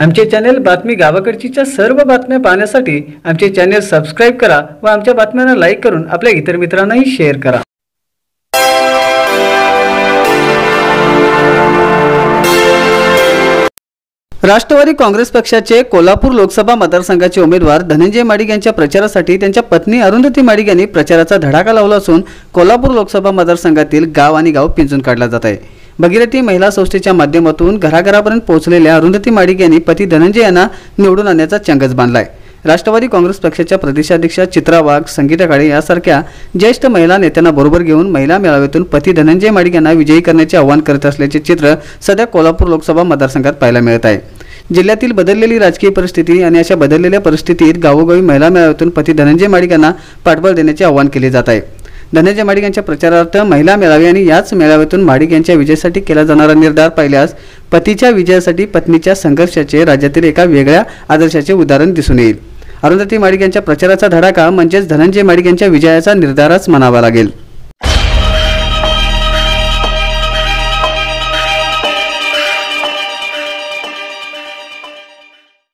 आमचे चॅनेल बातमी गावाकडचीच्या सर्व बातम्या पाहण्यासाठी आमचे चॅनेल सबस्क्राईब करा व आमच्या बातम्यांना लाईक करून आपल्या इतर मित्रांनाही शेअर करा. राष्ट्रवादी काँग्रेस पक्षाचे कोल्हापूर लोकसभा मतदारसंघाचे उमेदवार धनंजय माडिक यांच्या प्रचारासाठी त्यांच्या पत्नी अरुंधती माडिक यांनी प्रचाराचा धडाका लावला असून कोल्हापूर लोकसभा मतदारसंघातील गाव आणि गाव पिंजून काढला जात आहे. भगीरथी महिला संस्थेच्या माध्यमातून घराघरापर्यंत पोहोचलेल्या अरुंधती माडिक यांनी पती धनंजय यांना निवडून आणण्याचा चंगच बांधलाय. राष्ट्रवादी काँग्रेस पक्षाच्या प्रदेशाध्यक्षा चित्रा वाघ संगीता काळे यासारख्या ज्येष्ठ महिला नेत्यांना बरोबर घेऊन महिला मेळाव्यातून पती धनंजय माडिक यांना विजयी करण्याचे आवाहन करत असल्याचे चित्र सध्या कोल्हापूर लोकसभा मतदारसंघात पाहायला मिळत आहे. जिल्ह्यातील बदललेली राजकीय परिस्थिती आणि अशा बदललेल्या परिस्थितीत गावोगावी महिला मेळाव्यातून पती धनंजय माडिक यांना पाठबळ देण्याचे आवाहन केले जात आहे. धनंजय माडिक यांच्या प्रचारार्थ महिला मेळावे आणि याच मेळाव्यातून माडिक यांच्या विजयासाठी केला जाणारा निर्धार पाहिल्यास पतीच्या विजयासाठी पत्नीच्या संघर्षाचे राज्यातील एका वेगळ्या आदर्शाचे उदाहरण दिसून येईल. अरुंधती माडिक यांच्या प्रचाराचा धडाका म्हणजेच धनंजय माडिक यांच्या विजयाचा निर्धारच म्हणावा लागेल.